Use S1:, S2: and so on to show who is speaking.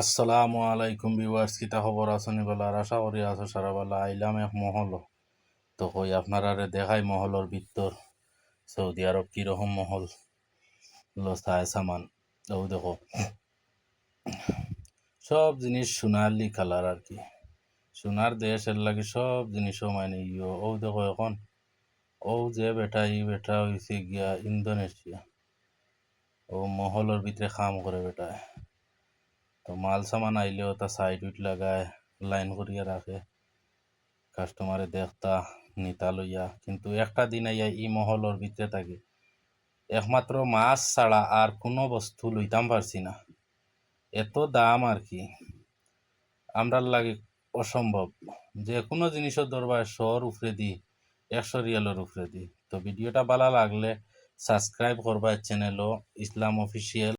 S1: আসসালামু আলাইকুম ভিউয়ার্স কিতা খবর আছেন বলার আশা করি আছো সারা বেলা। আইলাম এক মহল। তো কই আপনারা দেখাই মহলর ভিতর। সৌদি আরব কীরকম মহল? লো চায় সামান। ও দেখো। সব জিনিস সোনালি কালার আর কি। সোনার দেশ এর লাগে সব জিনিসও মানে ইয়ে। ও দেখো এখন। ও যে বেটা, ই বেটা হইছে গিয়া ইন্দোনেশিয়া। ও মহলর ভিতরে কাম করে বেটায়। তো মাল সামান আইলেও তা সাইড উইট লাগায় লাইন করিয়া রাখে। কাস্টমারে দেখতা, নিতা লইয়া। কিন্তু একটা দিন আইয়া ই মহলর ভিতরে থাকে। একমাত্র মাছ ছাড়া আর কোনো বস্তু লইতাম পারছি না। এত দাম আর কি। আমরার লাগে অসম্ভব। যে কোনো জিনিসের দরবার শহর উপরে দি, একশো রিয়ালের উপরে দি। তো ভিডিওটা ভালো লাগলে সাবস্ক্রাইব করবা চ্যানেলও ইসলাম অফিসিয়াল